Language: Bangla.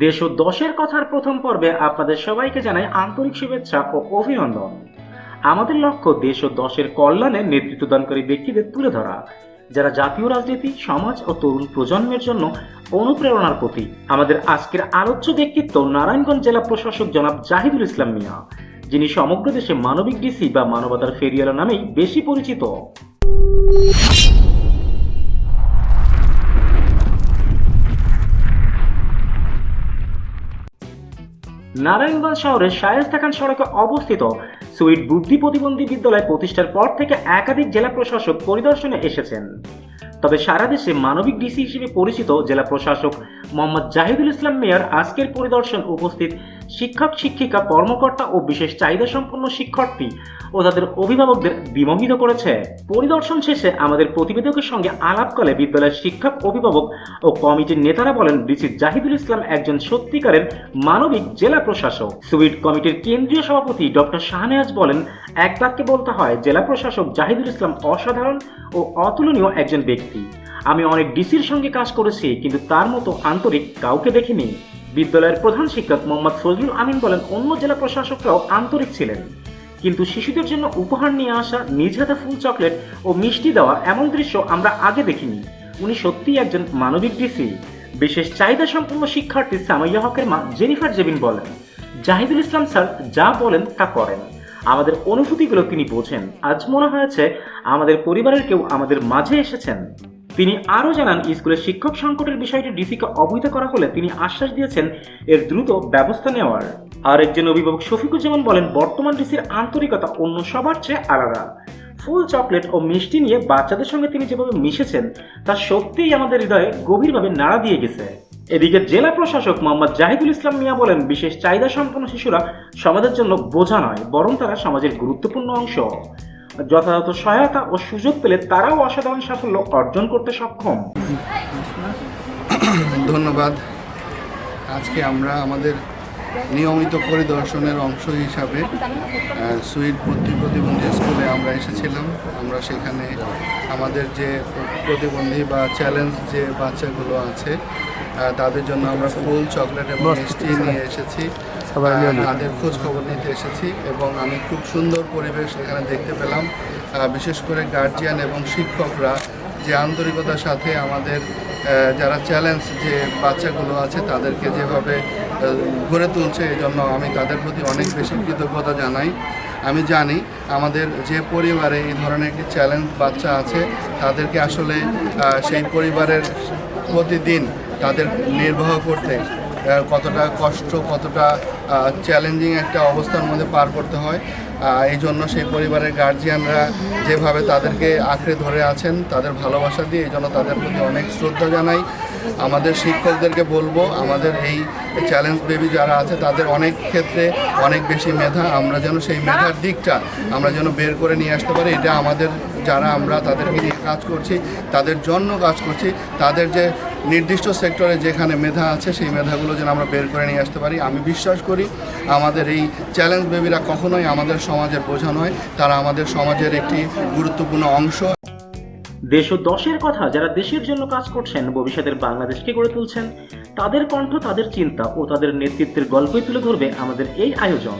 দেশ ও দশের কথার প্রথম পর্বে আপনাদের সবাইকে জানাই আন্তরিক শুভেচ্ছা ও অভিনন্দন। আমাদের লক্ষ্য দেশ ও দশের কল্যাণে নেতৃত্বদানকারী ব্যক্তিদের তুলে ধরা, যারা জাতীয় রাজনীতি, সমাজ ও তরুণ প্রজন্মের জন্য অনুপ্রেরণার প্রতীক। আমাদের আজকের আলোচ্য ব্যক্তিত্ব নারায়ণগঞ্জ জেলা প্রশাসক জনাব জাহিদুল ইসলাম মিয়া, যিনি সমগ্র দেশে মানবিক ডিসি বা মানবতার ফেরিয়ালা নামেই বেশি পরিচিত। নারায়ণগঞ্জ শহরের শায়েস্তা খান সড়কে অবস্থিত সুইট বুদ্ধি প্রতিবন্ধী বিদ্যালয় প্রতিষ্ঠার পর থেকে একাধিক জেলা প্রশাসক পরিদর্শনে এসেছেন। তবে সারা দেশে মানবিক ডিসি হিসেবে পরিচিত জেলা প্রশাসক মোহাম্মদ জাহিদুল ইসলাম মেয়র আজকের পরিদর্শন উপস্থিত শিক্ষক, শিক্ষিকা, কর্মকর্তা ও বিশেষ চাহিদা সম্পন্ন শিক্ষার্থী ও তাদের অভিভাবকদের বিমোহিত করেছে। পরিদর্শন শেষে আমাদের প্রতিবেদকের সঙ্গে আলাপকালে বিদ্যালয়ের শিক্ষক, অভিভাবক ও কমিটির নেতারা বলেন, ডিসি জাহিদুল ইসলাম একজন সত্যিকারের মানবিক জেলা প্রশাসক। সুইট কমিটির কেন্দ্রীয় সভাপতি ডক্টর শাহনেয়াজ বলেন, এক বাক্যে বলতে হয়, জেলা প্রশাসক জাহিদুল ইসলাম অসাধারণ ও অতুলনীয় একজন ব্যক্তি। আমি অনেক ডিসির সঙ্গে কাজ করেছি, কিন্তু তার মতো আন্তরিক কাউকে দেখিনি। বিদ্যালয়ের প্রধান শিক্ষক মোহাম্মদ ফজলুল আমিন বলেন, অন্য জেলা প্রশাসকরাও আন্তরিক ছিলেন। কিন্তু শিশুদের জন্য উপহার নিয়ে আসা নিজ হাতে ফুল চকলেট ও মিষ্টি দেওয়া এমন দৃশ্য আমরা আগে দেখিনি। উনি সত্যিই একজন মানবিক ডিসি। বিশেষ চাহিদা সম্পন্ন শিক্ষার্থী সামাইয়া হকের মা জেনিফার জেবিন বলেন, জাহিদুল ইসলাম স্যার যা বলেন তা করেন। আমাদের অনুভূতিগুলো তিনি বোঝেন। আজ মনে হয়েছে আমাদের পরিবারের কেউ আমাদের মাঝে এসেছেন। তিনি আরও জানান, স্কুলের শিক্ষক সংকটের বিষয়টি ডিসিকে অবহিত করা হলে তিনি আশ্বাস দিয়েছেন এর দ্রুত ব্যবস্থা নেওয়ার। আর একজন অভিভাবক শফিকুজ্জামান বলেন, বর্তমান ডিসির আন্তরিকতা অন্য সবার চেয়ে আলাদা। ফুল চকলেট ও মিষ্টি নিয়ে বাচ্চাদের সঙ্গে তিনি যেভাবে মিশেছেন, তা সত্যিই আমাদের হৃদয়ে গভীরভাবে নাড়া দিয়ে গেছে। এদিকে জেলা প্রশাসক মোহাম্মদ জাহিদুল ইসলাম মিয়া বলেন, বিশেষ চাহিদা সম্পন্ন শিশুরা সমাজের জন্য বোঝা নয়, বরং তারা সমাজের গুরুত্বপূর্ণ অংশ। যথাযথ সহায়তা ও সুযোগ পেলে তারাও অসাধারণ সাফল্য অর্জন করতে সক্ষম। ধন্যবাদ। আজকে আমরা আমাদের নিয়মিত পরিদর্শনের অংশ হিসাবে সুইট বুদ্ধি প্রতিবন্ধী স্কুলে আমরা এসেছিলাম। আমরা সেখানে আমাদের যে প্রতিবন্ধী বা চ্যালেঞ্জ যে বাচ্চাগুলো আছে তাদের জন্য আমরা ফুল চকলেট এবং মিষ্টি নিয়ে এসেছি। তাদের খোঁজ খবর নিতে এসেছি এবং আমি খুব সুন্দর পরিবেশ এখানে দেখতে পেলাম। বিশেষ করে গার্জিয়ান এবং শিক্ষকরা যে আন্তরিকতার সাথে আমাদের যারা চ্যালেঞ্জ যে বাচ্চাগুলো আছে তাদেরকে যেভাবে গড়ে তুলছে এই জন্য আমি তাদের প্রতি অনেক বেশি কৃতজ্ঞতা জানাই। আমি জানি আমাদের যে পরিবারে এই ধরনের একটি চ্যালেঞ্জ বাচ্চা আছে, তাদেরকে আসলে সেই পরিবারের প্রতিদিন তাদের নির্বাহ করতে কতটা কষ্ট, কতটা চ্যালেঞ্জিং একটা অবস্থার মধ্যে পার করতে হয়। এই জন্য সেই পরিবারের গার্জিয়ানরা যেভাবে তাদেরকে আঁকড়ে ধরে আছেন, তাদের ভালোবাসা দিয়ে এই জন্য তাদের প্রতি অনেক শ্রদ্ধা জানাই। আমাদের শিক্ষকদেরকে বলব, আমাদের এই চ্যালেঞ্জ বেবি যারা আছে, তাদের অনেক ক্ষেত্রে অনেক বেশি মেধা, আমরা যেন সেই মেধার দিকটা আমরা যেন বের করে নিয়ে আসতে পারি। এটা আমাদের যারা আমরা তাদেরকে নিয়ে কাজ করছি, তাদের জন্য কাজ করছি, তাদের যে নির্দিষ্ট সেক্টরে যেখানে মেধা আছে, সেই মেধাগুলো যেন আমরা বের করে নিয়ে আসতে পারি। আমি বিশ্বাস করি, আমাদের এই চ্যালেঞ্জ বেবিরা কখনোই আমাদের সমাজের বোঝা নয়, তারা আমাদের সমাজের একটি গুরুত্বপূর্ণ অংশ। দেশ ও দশের কথা যারা দেশের জন্য কাজ করছেন, ভবিষ্যতের বাংলাদেশকে গড়ে তুলছেন, তাদের কণ্ঠ, তাদের চিন্তা ও তাদের নেতৃত্বের গল্পই তুলে ধরবে আমাদের এই আয়োজন।